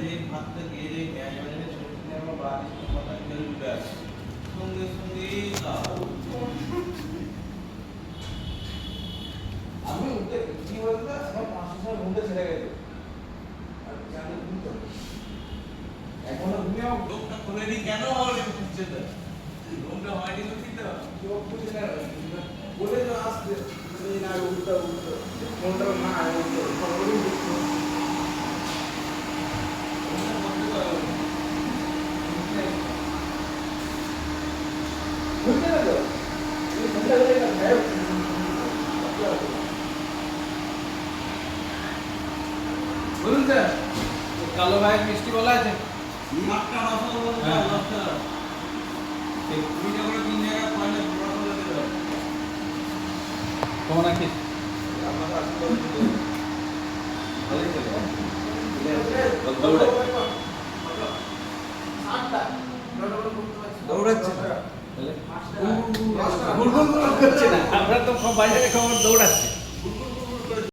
যে ভাতটা গিয়ে যে গ্যাস বাজারে সরষে আমার বাড়ির কথা গেল উঠে আসে সঙ্গে সঙ্গে আমি উঠে কি বলতো? আমার পাঁচশো সময় ঘুমটা ছেড়ে গেছে। আর জানি ঘুমতে এখনও ঘুমিয়েও লোকটা খুলে নি কেন হলে খুঁজছে তো? লোকটা হয়নি তো ঠিক তো? চোখ খুলে না বলে তো আসতে না উঠতে উল্টো। ফোনটা না উল্টো। বলুন স্যার কালো ভাই মিষ্টি বলা আছে? হ্যাঁ। দৌড়ে দৌড়াচ্ছে। আমরা তো বাজারে খবর দৌড়াচ্ছে।